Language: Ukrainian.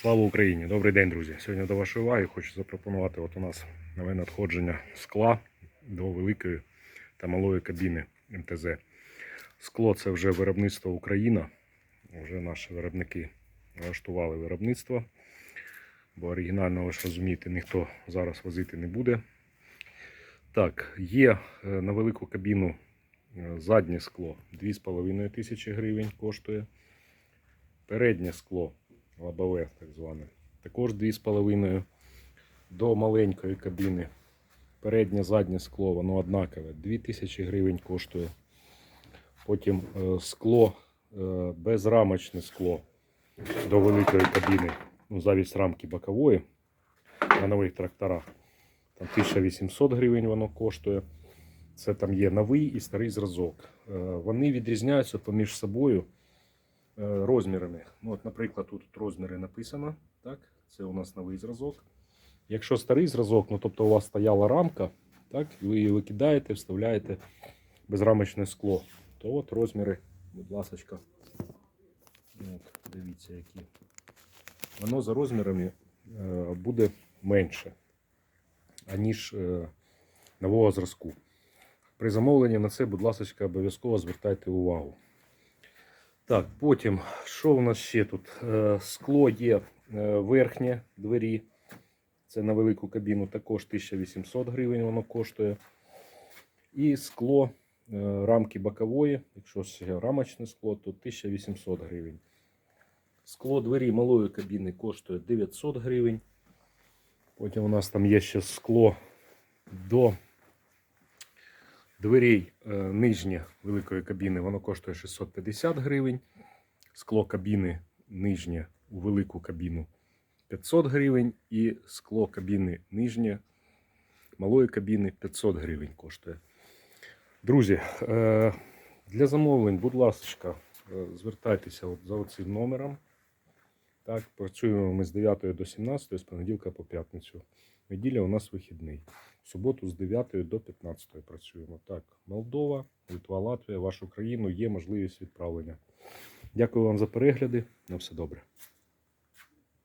Слава Україні! Добрий день, друзі! Сьогодні до вашої уваги хочу запропонувати от у нас нове надходження скла до великої та малої кабіни МТЗ. Скло це вже виробництво Україна. Вже наші виробники влаштували виробництво. Бо оригінально, ви ж розумієте, ніхто зараз возити не буде. Так, є е, на велику кабіну е, заднє скло 2,5 тисячі гривень коштує. Переднє скло лобове, так зване, також 2,5 до маленької кабіни. Переднє заднє скло, воно однакове, 2000 гривень коштує. Потім е, скло, е, безрамочне скло до великої кабіни, ну, замість рамки бокової на нових тракторах. Там 1800 гривень воно коштує. Це там є новий і старий зразок. Е, Вони відрізняються поміж собою розмірами. Ну, от, наприклад, тут розміри написано. Так? Це у нас новий зразок. Якщо старий зразок, ну тобто у вас стояла рамка, так, і ви її викидаєте, вставляєте безрамочне скло, то от розміри, будь ласка, от, дивіться, які. Воно за розмірами е, буде менше, аніж е, нового зразку. При замовленні на це, будь ласка, обов'язково звертайте увагу. Так, потім, що у нас ще тут? Е, Скло є е, верхнє двері. Це на велику кабіну також 1800 гривень воно коштує. І скло е, рамки бокової, якщо рамочне скло, то 1800 гривень. Скло двері малої кабіни коштує 900 гривень. Потім у нас там є ще скло до дверей е, нижнє великої кабіни, воно коштує 650 гривень. Скло кабіни нижнє у велику кабіну 500 гривень. І скло кабіни нижнє малої кабіни 500 гривень коштує. Друзі, е, для замовлень, будь ласка, е, звертайтеся за цим номером. Так, працюємо ми з 9 до 17, з понеділка по п'ятницю. Неділя у нас вихідний. В суботу з 9 до 15 працюємо. Так, Молдова, Литва, Латвія, вашу країну є можливість відправлення. Дякую вам за перегляди. На все добре.